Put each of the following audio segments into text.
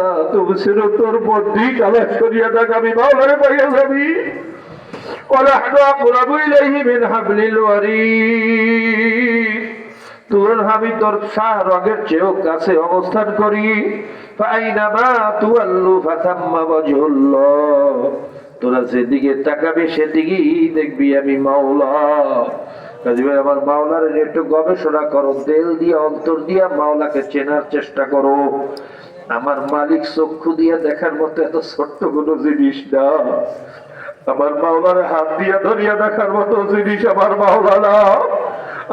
তুবসির তোর বড্ডি তালাশ করিয়া দেখ আমি মাওলারে পাইয়া যাবি ونحن أقرب إليه من حبل الوريد তোর আমি তোর শাহ রগের চেয়েও কাছে অবস্থান করি ফাইনামা তুয়াল্লু ফাতাম্মা ওয়াজহুল্লাহ তোরা যেদিকে তাকাবি সেদিকেই দেখবি আমি মাওলা কাজী ভাই আমার মাওলার একটু গবেষণা করো তেল দিয়ে অন্তর দিয়া মাওলাকে চেনার চেষ্টা করো আমার মালিক চক্ষু দিয়ে দেখার মতো এত ছোট্ট কোনো জিনিস না। আমার মাওলার হাত দিয়া ধরিয়া দেখার মতো জিনিস আমার মাওলা না।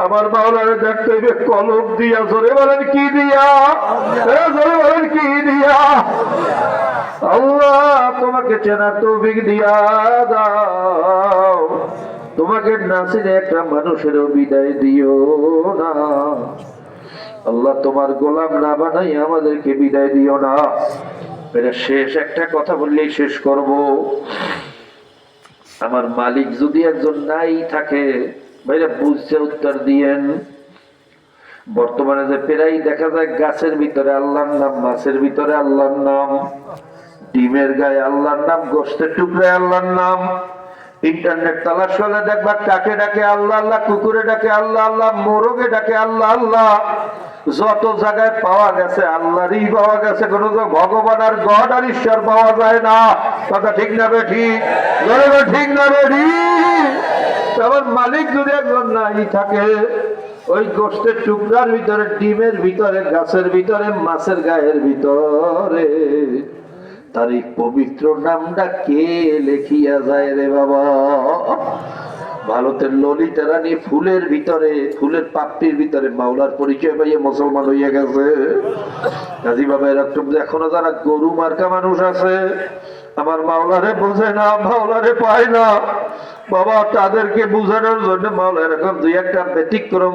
আমার মাওলারে দেখতে হইবে কলম দিয়া, জোরে বলেন কি দিয়া? জোরে বলেন কি দিয়া? আল্লাহ, তোমাকে চেনার তৌফিক দিয়া দাও। তোমাকে নাসিনে একটা মানুষেরও বিদায় দিও না। আল্লাহ তোমার গোলাম না বানাই আমাদেরকে বিদায় দিও না। এটা শেষ, একটা কথা বললেই শেষ করব। আমার মালিক যদি একজন নাই থাকে, ভাইরা বুঝছে উত্তর দিয়েন। বর্তমানে যে প্রায় দেখা যায় গাছের ভিতরে আল্লাহর নাম, মাছের ভিতরে আল্লাহর নাম, ডিমের গায়ে আল্লাহর নাম, গোষ্ঠের টুকরে আল্লাহর নাম। ইন্টারনেট তালাশ করলে দেখবা কাকে ডাকে আল্লাহ আল্লাহ কুকুরে ডাকে আল্লাহ আল্লাহ মোরগে ডাকে আল্লাহ আল্লাহ। যত জায়গায় পাওয়া গেছে, আল্লাহরই পাওয়া গেছে, কোন ভগবান আর গড আর ঈশ্বর পাওয়া যায় না। কথা ঠিক না বে ঠিক? না বে ঠিক? মালিক যদি একজন নাই থাকে, ওই গোষ্ঠের টুকরার ভিতরে, ডিমের ভিতরে, গাছের ভিতরে, মাছের গায়ের ভিতরে তার এই পবিত্র নামটা কে লেখিয়া যায় রে বাবা? ভারতের ললিতা রানী ফুলের ভিতরে, ফুলের পাপড়ির ভিতরে মাওলার পরিচয় পাইয়ে মুসলমান হইয়া গেছে। কাজী বাবা এরকম এখনও যারা গরু মার্কা মানুষ আছে, আমার মাওলারে বোঝে না, মাওলারে পায় না। বাবা, তাদেরকে বুঝানোর জন্য মাওলা এরকম দুই একটা ব্যতিক্রম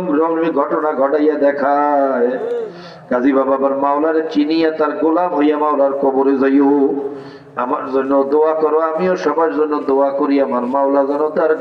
ঘটনা ঘটাইয়া দেখায়। কাজী বাবা আবার মাওলারে চিনিয়া তার গোলাম হইয়া মাওলার কবরে যাইও। আমার জন্য দোয়া করো, আমিও সবার জন্য দোয়া করি, আমার মাওলা যেন তার